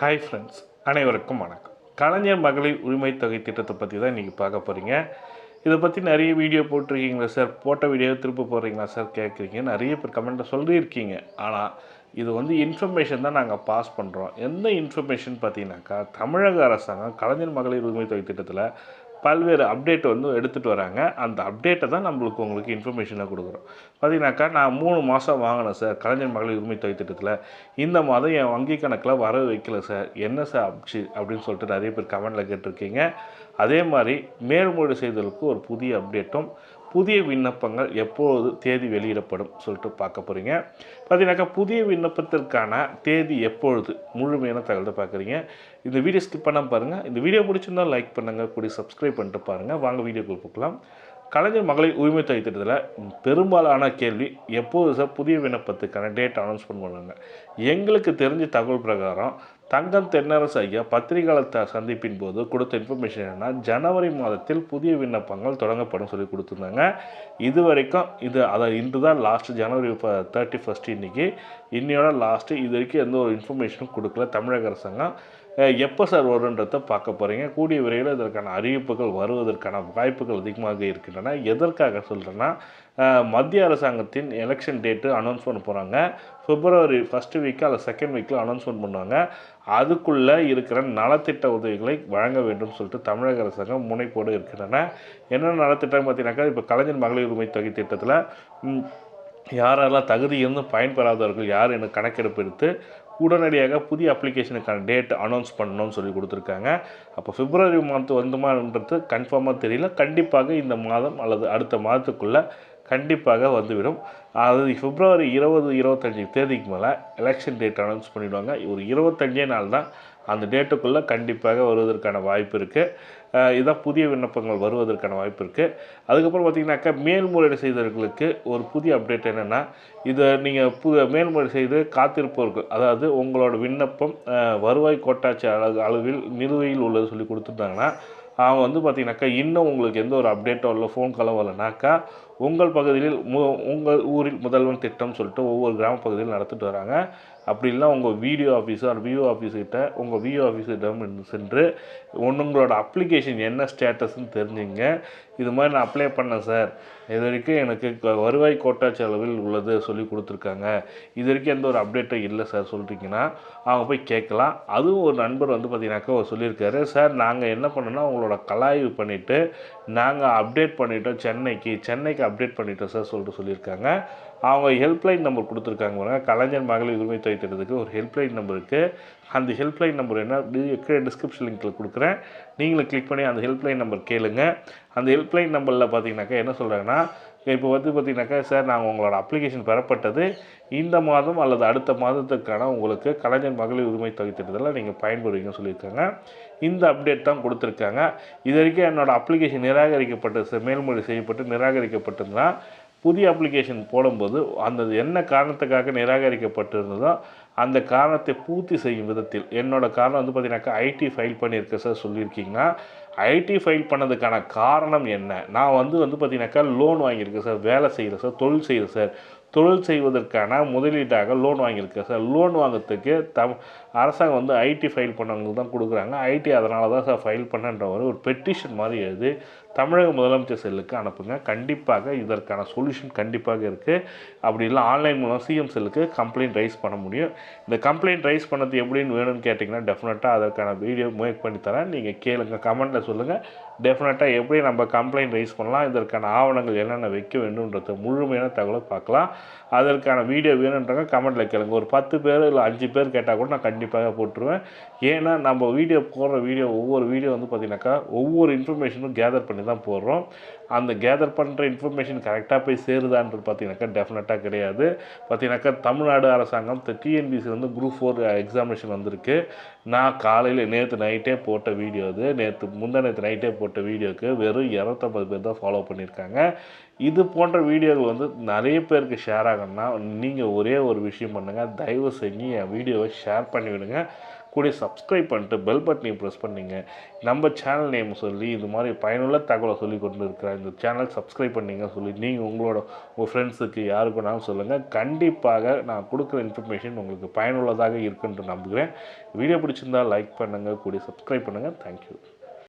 Hi friends அனைவருக்கும் வணக்கம். கலைஞர் மகளிர் உரிமை தொகை திட்டத்தை பற்றி தான் இன்றைக்கி பார்க்க போகிறீங்க இதை பற்றி நிறைய வீடியோ போட்டிருக்கீங்களா சார் போட்ட வீடியோ திரும்ப போடுறீங்களா சார் கேட்குறீங்க நிறைய பேர் கமெண்ட்டில் சொல்லியிருக்கீங்க. ஆனால் இது வந்து இன்ஃபர்மேஷன் தான் நாங்கள் பாஸ் பண்ணுறோம் எந்த இன்ஃபர்மேஷன் பார்த்தீங்கன்னாக்கா தமிழக அரசாங்கம் கலைஞர் மகளிர் உரிமை தொகை திட்டத்தில் பல்வேறு அப்டேட் வந்து எடுத்துகிட்டு வராங்க. அந்த அப்டேட்டை தான் நம்மளுக்கு உங்களுக்கு இன்ஃபர்மேஷனாக கொடுக்குறோம். பார்த்தீங்கன்னாக்கா நான் மூணு மாதம் வாங்கினேன் சார் கலைஞர் மகளிர் உரிமை தொகை திட்டத்தில். இந்த மாதம் என் வங்கி கணக்கில் வர வைக்கல சார் என்ன சார் அப்சி அப்படின்னு சொல்லிட்டு நிறைய பேர் கமெண்டில் கேட்டிருக்கீங்க. அதே மாதிரி மேல்முறை செய்தலுக்கு ஒரு புதிய அப்டேட்டும் புதிய விண்ணப்பங்கள் எப்போது தேதி வெளியிடப்படும் சொல்லிட்டு பார்க்க போகிறீங்க பார்த்தீங்கன்னாக்கா புதிய விண்ணப்பத்திற்கான தேதி எப்பொழுது முழுமையான தகவலை பார்க்குறீங்க. இந்த வீடியோ ஸ்கிப் பண்ணாமல் பாருங்கள் இந்த வீடியோ பிடிச்சிருந்தால் லைக் பண்ணுங்கள் கூடி சப்ஸ்கிரைப் பண்ணிட்டு பாருங்கள் வாங்க வீடியோ போகலாம். கலைஞர் மகளிர் உரிமை தொகை திட்டத்தில் பெரும்பாலான கேள்வி எப்போது சார் புதிய விண்ணப்பத்துக்கான டேட் அனௌன்ஸ்மெண்ட் பண்ணுவாங்க எங்களுக்கு தெரிஞ்ச தகவல் பிரகாரம் தங்கம் தென்னரசு ஐயா பத்திரிகையாளர் சந்திப்பின் போது கொடுத்த இன்ஃபர்மேஷன் என்னன்னா ஜனவரி மாதத்தில் புதிய விண்ணப்பங்கள் தொடங்கப்படும் சொல்லி கொடுத்துருந்தாங்க. இது வரைக்கும் இது அதை இன்று தான் லாஸ்ட் ஜனவரி தேர்ட்டி ஃபஸ்ட் இன்றைக்கி இன்னையோட லாஸ்ட்டு இது வரைக்கும் எந்த ஒரு இன்ஃபர்மேஷனும் கொடுக்கல. தமிழக அரசாங்கம். எப்போ சார் வருன்றதை பார்க்க போகிறீங்க கூடிய விரைவில் இதற்கான அறிவிப்புகள் வருவதற்கான வாய்ப்புகள் அதிகமாக இருக்கின்றன. எதற்காக சொல்கிறேன்னா மத்திய அரசாங்கத்தின் எலெக்ஷன் டேட்டு அனௌன்ஸ் பண்ண போகிறாங்க பிப்ரவரி ஃபஸ்ட்டு வீக்கு அல்ல செகண்ட் வீக்கில் அனௌன்ஸ்மெண்ட் பண்ணுவாங்க அதுக்குள்ளே இருக்கிற நலத்திட்ட உதவிகளை வழங்க வேண்டும் சொல்லிட்டு தமிழக அரசாங்கம் முனைப்போடு இருக்கின்றன. என்ன நலத்திட்டம் பார்த்தீங்கன்னாக்கா இப்போ கலைஞர் மகளிர் உரிமை தொகை திட்டத்தில் யாரெல்லாம் தகுதி இருந்து பயன்பெறாதவர்கள் யார் என கணக்கெடுப்பு எடுத்து உடனடியாக புதிய அப்ளிகேஷனுக்கான டேட் அனௌன்ஸ் பண்ணணும்னு சொல்லி கொடுத்துருக்காங்க. அப்போ பிப்ரவரி மாதம் வந்துமான்றது கன்ஃபார்மாக தெரியல. கண்டிப்பாக இந்த மாதம் அல்லது அடுத்த மாதத்துக்குள்ளே கண்டிப்பாக வந்துவிடும். அது பிப்ரவரி இருபது இருபத்தஞ்சி தேதிக்கு மேலே எலெக்ஷன் டேட் அனௌன்ஸ் பண்ணிவிடுவாங்க ஒரு இருபத்தஞ்சே நாள் தான் அந்த டேட்டுக்குள்ளே கண்டிப்பாக வருவதற்கான வாய்ப்பு இருக்குது இதான் புதிய விண்ணப்பங்கள் வருவதற்கான வாய்ப்பு இருக்குது அதுக்கப்புறம் பார்த்தீங்கன்னாக்கா மேல்முறையீடு செய்தவர்களுக்கு ஒரு புதிய அப்டேட் என்னென்னா இதை நீங்கள் புது மேல்முறை செய்து காத்திருப்பவர்கள் அதாவது உங்களோட விண்ணப்பம் வருவாய் கோட்டாட்சி அளவு அளவில் நிலுவையில் உள்ளது சொல்லி கொடுத்துட்டாங்கன்னா அவங்க வந்து பார்த்தீங்கன்னாக்கா இன்னும் உங்களுக்கு எந்த ஒரு அப்டேட்டோ இல்லை ஃபோன் காலோ வரலனாக்கா உங்கள் பகுதியில் மு உங்கள் ஊரில் முதல்வன் திட்டம் சொல்லிட்டு ஒவ்வொரு கிராம பகுதியில் நடத்திட்டு வராங்க. அப்படி இல்லைனா உங்கள் வீடியோ ஆஃபீஸர் விஓ ஆஃபீஸ்கிட்ட உங்கள் விஓ ஆஃபீஸரிடம் சென்று உங்களோட அப்ளிகேஷன் என்ன ஸ்டேட்டஸ்ன்னு தெரிஞ்சுங்க. இது மாதிரி நான் அப்ளை பண்ணேன் சார் இது வரைக்கும் எனக்கு வருவாய் கோட்டா செலவில் உள்ளது சொல்லி கொடுத்துருக்காங்க. இது வரைக்கும் எந்த ஒரு அப்டேட்டும் இல்லை சார் சொல்லிட்டீங்கன்னா அவங்க போய் கேட்கலாம். அதுவும் ஒரு நண்பர் வந்து பார்த்தீங்கன்னாக்கா அவர் சொல்லியிருக்காரு சார் நாங்கள் என்ன பண்ணோன்னா உங்களோட கலாய்வு பண்ணிவிட்டு நாங்கள் அப்டேட் பண்ணிட்டோம் சென்னைக்கு. சென்னைக்கு அப்டேட் பண்ணிட்டோம் சார் சொல்லிட்டு சொல்லியிருக்காங்க. அவங்க ஹெல்ப்லைன் நம்பர் கொடுத்துருக்காங்க பாருங்கள் கலைஞர் மகளிர் உரிமை தொகை திட்டத்துக்கு ஒரு ஹெல்ப்லைன் நம்பர் இருக்குது அந்த ஹெல்ப்லைன் நம்பர் என்ன? டிஸ்கிரிப்ஷன் லிங்கில் கொடுக்குறேன். நீங்களும் கிளிக் பண்ணி அந்த ஹெல்ப்லைன் நம்பர் கேளுங்க. அந்த ஹெல்ப்லைன் நம்பரில் பார்த்தீங்கன்னாக்கா என்ன சொல்கிறாங்கன்னா இப்போ வந்து பார்த்தீங்கன்னாக்கா சார் நாங்கள் உங்களோட அப்ளிகேஷன் பெறப்பட்டது இந்த மாதம் அல்லது அடுத்த மாதத்துக்கான உங்களுக்கு கலைஞர் மகளிர் உரிமை தொகை திட்டத்தில் நீங்கள் பயன்படுவீங்கன்னு சொல்லியிருக்காங்க. இந்த அப்டேட் தான் கொடுத்துருக்காங்க. இது வரைக்கும் என்னோடய அப்ளிகேஷன் நிராகரிக்கப்பட்டு சார் மேல்முறை செய்யப்பட்டு நிராகரிக்கப்பட்டதுன்னா புதிய அப்ளிகேஷன் போடும்போது அந்த என்ன காரணத்துக்காக நிராகரிக்கப்பட்டிருந்ததோ அந்த காரணத்தை பூர்த்தி செய்யும் விதத்தில் என்னோடய காரணம் வந்து பார்த்தீங்கன்னாக்கா ஐடி ஃபைல் பண்ணியிருக்கேன் சார் சொல்லியிருக்கீங்கன்னா ஐடி ஃபைல் பண்ணதுக்கான காரணம் என்ன? நான் வந்து வந்து பார்த்தீங்கன்னாக்கா லோன் வாங்கியிருக்கேன் சார் வேலை செய்கிறேன் சார் தொழில் செய்கிறேன் சார் தொழில் செய்வதற்கான முதலீட்டாக லோன் வாங்கியிருக்கேன் சார் லோன் வாங்குறதுக்கு தம் அரசாங்கம் வந்து ஐடி ஃபைல் பண்ணவங்களுக்கு தான் கொடுக்குறாங்க. ஐடி அதனால தான் சார் ஃபைல் பண்ணன்ற ஒரு ஒரு பெட்டிஷன் மாதிரி எழுதி தமிழக முதலமைச்சர் செல்லுக்கு அனுப்புங்க. கண்டிப்பாக இதற்கான சொல்யூஷன் கண்டிப்பாக இருக்குது அப்படி இல்லை ஆன்லைன் மூலம் சிஎம் செல்லுக்கு கம்ப்ளைண்ட் ரைஸ் பண்ண முடியும். இந்த கம்ப்ளைண்ட் ரைஸ் பண்ணது எப்படின்னு வேணும்னு கேட்டிங்கன்னா டெஃபினட்டாக அதற்கான வீடியோ மேக் பண்ணி தரேன். நீங்கள் கேளுங்க கமெண்ட்டில் சொல்லுங்கள் டெஃபினட்டாக எப்படி நம்ம கம்ப்ளைண்ட் ரைஸ் பண்ணலாம் இதற்கான ஆவணங்கள் என்னென்ன வைக்க வேண்டும்ன்றத முழுமையான தகவலை பார்க்கலாம். அதற்கான வீடியோ வேணுன்றவங்க கமெண்ட்டில் கேளுங்க. ஒரு பத்து பேர் இல்லை அஞ்சு பேர் கேட்டால் கூட நான் கண்டிப்பாக போட்டுருவேன். ஏன்னா நம்ம வீடியோ போடுற வீடியோ ஒவ்வொரு வீடியோ வந்து பார்த்திங்கனாக்கா ஒவ்வொரு இன்ஃபர்மேஷனும் கேதர் பண்ணி தான் போடுறோம். அந்த கேதர் பண்ணுற இன்ஃபர்மேஷன் கரெக்டாக போய் சேருதான்றது பார்த்தீங்கன்னாக்கா டெஃபினட்டாக கிடையாது. பார்த்தீங்கன்னாக்கா தமிழ்நாடு அரசாங்கம் டிஎன்பிசி வந்து குரூப் ஃபோர் எக்ஸாமினேஷன் வந்திருக்கு. நான் காலையில் நேற்று நைட்டே போட்ட வீடியோ அது. நேற்று முந்தா நேற்று நைட்டே போட்ட வீடியோக்கு வெறும் இரநூத்தம்பது பேர் தான் ஃபாலோ பண்ணியிருக்காங்க. இது போன்ற வீடியோகள் வந்து நிறைய பேருக்கு ஷேர் ஆகணும்னா நீங்கள் ஒரே ஒரு விஷயம் பண்ணுங்கள் தயவு செஞ்சு என் வீடியோவை ஷேர் பண்ணிவிடுங்க. கூட சப்ஸ்கிரைப் பண்ணிட்டு பெல் பட்டனையும் ப்ரெஸ் பண்ணிங்க. நம்ம சேனல் நேம் சொல்லி இது மாதிரி பயனுள்ள தகவலை சொல்லி கொண்டு இருக்கிற இந்த சேனல் சப்ஸ்கிரைப் பண்ணீங்க சொல்லி நீங்கள் உங்களோட உங்கள் ஃப்ரெண்ட்ஸுக்கு யாருக்குனாலும் சொல்லுங்கள் கண்டிப்பாக நான் கொடுக்குற இன்ஃபர்மேஷன் உங்களுக்கு பயனுள்ளதாக இருக்குன்ட்டு நம்புகிறேன். வீடியோ பிடிச்சிருந்தா லைக் பண்ணுங்கள் கூட சப்ஸ்கிரைப் பண்ணுங்கள் தேங்க்யூ